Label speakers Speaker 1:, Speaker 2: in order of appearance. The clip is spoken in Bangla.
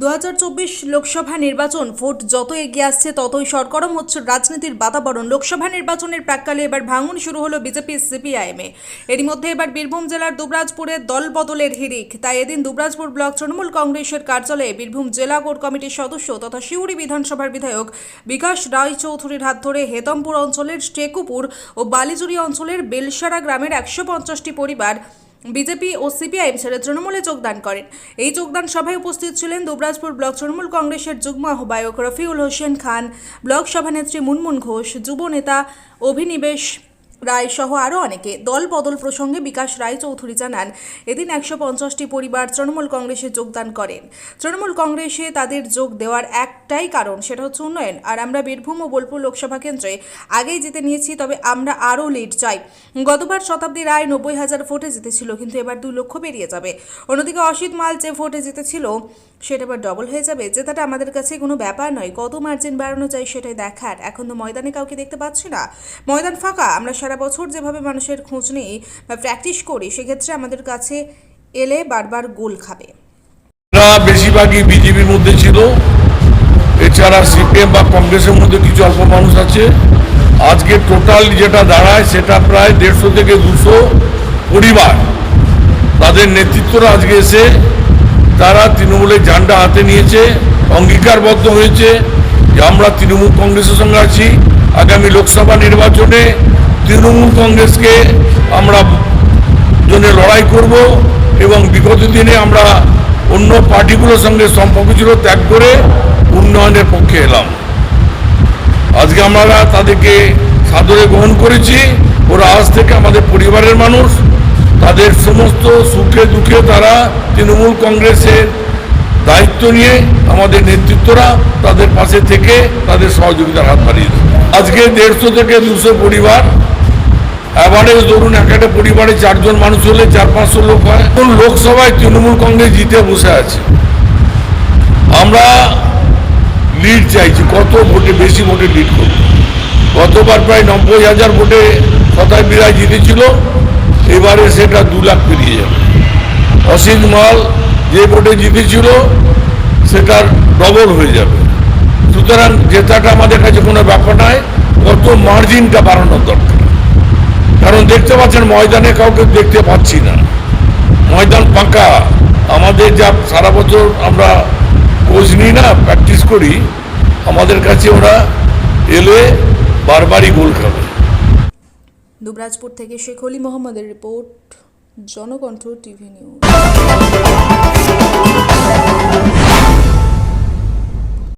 Speaker 1: দু হাজার চব্বিশ লোকসভা নির্বাচন, ভোট যত এগিয়ে আসছে ততই সরগরম হচ্ছে রাজনীতির বাতাবরণ। লোকসভা নির্বাচনের প্রাককালে এবার ভাঙন শুরু হলো বিজেপি সিপিআইএমে এরই মধ্যে এবার বীরভূম জেলার দুবরাজপুরে দল বদলের হিড়িক। তাই এদিন দুবরাজপুর ব্লক তৃণমূল কংগ্রেসের কার্যালয়ে বীরভূম জেলা কোর কমিটির সদস্য তথা সিউড়ি বিধানসভার বিধায়ক বিকাশ রায় চৌধুরীর হাত ধরে হেতমপুর অঞ্চলের টেকুপুর ও বালিজুরি অঞ্চলের বেলসারা গ্রামের একশো পঞ্চাশটি পরিবার বিজেপি ও সিপিআইএম ছেড়ে তৃণমূলে যোগদান করেন। এই যোগদান সভায় উপস্থিত ছিলেন দুবরাজপুর ব্লক তৃণমূল কংগ্রেসের যুগ্ম আহ্বায়ক রফিউল হোসেন খান, ব্লক সভানেত্রী মুনমুন ঘোষ, যুব নেতা অভিনিবেশ রায় সহ আরও অনেকে। দল বদল প্রসঙ্গে বিকাশ রায় চৌধুরী জানান, এদিন একশো পঞ্চাশটি পরিবার তৃণমূল কংগ্রেসে যোগদান করেন। তৃণমূল কংগ্রেসে তাদের যোগ দেওয়ার একটাই কারণ সেটা হচ্ছে উন্নয়ন। আর আমরা বীরভূম ও বোলপুর লোকসভা কেন্দ্রে আগেই জিতে নিয়েছি, তবে আমরা আরও লিড চাই। গতবার শতাব্দী রায় নব্বই হাজার ভোটে জিতেছিল, কিন্তু এবার দু লক্ষ বেরিয়ে যাবে। অন্যদিকে অসিত মাল যে ভোটে জিতেছিল, সেটা এবার ডবল হয়ে যাবে। জেতাটা আমাদের কাছে কোনো ব্যাপার নয়। কত মার্জিন বাড়ানো যায় সেটাই দেখার। এখন তো ময়দানে কাউকে দেখতে পাচ্ছি না। ময়দান ফাঁকা, আমরা সারা বছর যেভাবে মানুষের খোঁজ নিই বা প্র্যাকটিস করি, সেক্ষেত্রে আমাদের কাছে এলে বারবার গোল খাবে।
Speaker 2: বেশিরভাগই বিজেপির মধ্যে ছিল। এছাড়া সিপিএম বা কংগ্রেসের মধ্যে কিছু অল্প মানুষ আছে। আজকে টোটাল যেটা দাঁড়ায়, সেটা প্রায় দেড়শো থেকে দুশো পরিবার। তাদের নেতৃত্বরা আজকে এসে তারা তৃণমূলের ঝান্ডা হাতে নিয়েছে, অঙ্গীকারবদ্ধ হয়েছে যে আমরা তৃণমূল কংগ্রেসের সঙ্গে আছি। আগামী লোকসভা নির্বাচনে তৃণমূল কংগ্রেসকে আমরা জন্য লড়াই করব এবং বিগত দিনে আমরা অন্য পার্টিগুলোর সঙ্গে সম্পর্ক ছিল ত্যাগ করে উন্নয়নের পক্ষে এলাম। আজকে আমরা তাদেরকে সাদরে গ্রহণ করেছি। ওরা আজ থেকে আমাদের পরিবারের মানুষ। তাদের সমস্ত সুখে দুঃখে তারা তৃণমূল কংগ্রেসের দায়িত্ব নিয়ে আমাদের নেতৃত্বরা তাদের পাশে থেকে তাদের সহযোগিতার হাত বাড়িয়ে দেবে। আজকে দেড়শো থেকে দুশো পরিবার অ্যাভারেজ ধরুন, এক একটা পরিবারে চারজন মানুষ হলে চার পাঁচশো লোক হয়। এখন লোকসভায় তৃণমূল কংগ্রেস জিতে বসে আছে। আমরা লিড চাইছি, কত ভোটে বেশি ভোটে লিড করব? গতবার প্রায় নব্বই হাজার ভোটে শতাব্দী রায় জিতেছিল, এবারে সেটা দু লাখ পেরিয়ে যাবে। অসিত মাল যে ভোটে জিতেছিল, সেটার ডবল হয়ে যাবে। সুতরাং জেতাটা আমাদের কাছে কোনো ব্যাপার নয়, কত মার্জিনটা বাড়ানোর দরকার। কারণ দেখতে পাচ্ছেন, ময়দানে কাউকে দেখতে পাচ্ছি না। ময়দান ফাঁকা আমাদের যা সারা বছর আমরা কোচ নিই না প্র্যাকটিস করি, আমাদের কাছে ওরা এলে বারবারই গোল খাবে।
Speaker 1: দুবরাজপুর থেকে শেখ অলি মোহাম্মদের রিপোর্ট, জনকণ্ঠ টিভি নিউজ।